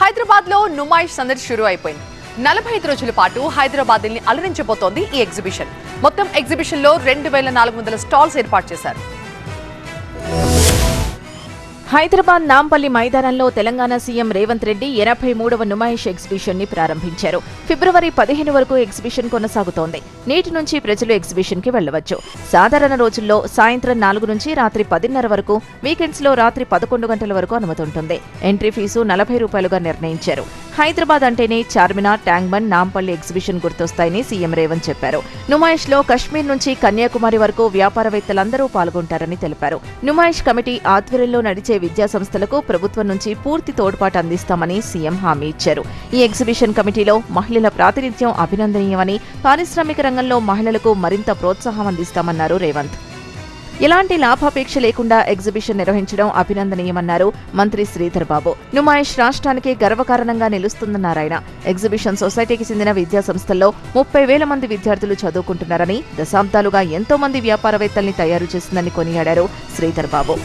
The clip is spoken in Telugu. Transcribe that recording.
హైదరాబాద్లో నుమాయిష్ సందడి షురు అయిపోయింది. నలభై ఐదు రోజుల పాటు హైదరాబాద్ని అలరించబోతోంది ఈ ఎగ్జిబిషన్. మొత్తం ఎగ్జిబిషన్లో రెండు వేల నాలుగు వందల స్టాల్స్ ఏర్పాటు చేశారు. హైదరాబాద్ నాంపల్లి మైదానంలో తెలంగాణ సీఎం రేవంత్ రెడ్డి ఎనభై మూడవ నుమాయిష్ ఎగ్జిబిషన్ని ప్రారంభించారు. ఫిబ్రవరి పదిహేను వరకు ఎగ్జిబిషన్ కొనసాగుతోంది. నేటి నుంచి ప్రజలు ఎగ్జిబిషన్కి వెళ్ళవచ్చు సాధారణ రోజుల్లో సాయంత్రం నాలుగు నుంచి రాత్రి పదిన్నర వరకు వీకెండ్స్లో రాత్రి పదకొండు గంటల వరకు అనుమతి ఉంటుంది. ఎంట్రీ ఫీజు నలభై రూపాయలుగా నిర్ణయించారు. హైదరాబాద్ అంటేనే చార్మినార్ ట్యాంగ్మన్ నాంపల్లి ఎగ్జిబిషన్ గుర్తొస్తాయని సీఎం రేవంత్ చెప్పారు. నుమాయిష్లో కశ్మీర్ నుంచి కన్యాకుమారి వరకు వ్యాపారవేత్తలందరూ పాల్గొంటారని తెలిపారు. నుమాయిష్ కమిటీ ఆధ్వర్యంలో నడిచే విద్యా సంస్థలకు ప్రభుత్వం నుంచి పూర్తి తోడ్పాటు అందిస్తామని సీఎం హామీ ఇచ్చారు. ఈ ఎగ్జిబిషన్ కమిటీలో మహిళల ప్రాతినిధ్యం అభినందనీయమని పారిశ్రామిక రంగంలో మహిళలకు మరింత ప్రోత్సాహం అందిస్తామన్నారు రేవంత్. ఎలాంటి లాభాపేక్ష లేకుండా ఎగ్జిబిషన్ నిర్వహించడం అభినందనీయమన్నారు మంత్రి శ్రీధర్ బాబు. నుమాయిష్ రాష్ట్రానికి గర్వకారణంగా నిలుస్తుందన్నారు ఆయన ఎగ్జిబిషన్ సొసైటీకి చెందిన విద్యా సంస్థల్లో ముప్పై వేల మంది విద్యార్థులు చదువుకుంటున్నారని దశాబ్దాలుగా ఎంతో మంది వ్యాపారవేత్తల్ని తయారు చేసిందని కొనియాడారు శ్రీధర్ బాబు.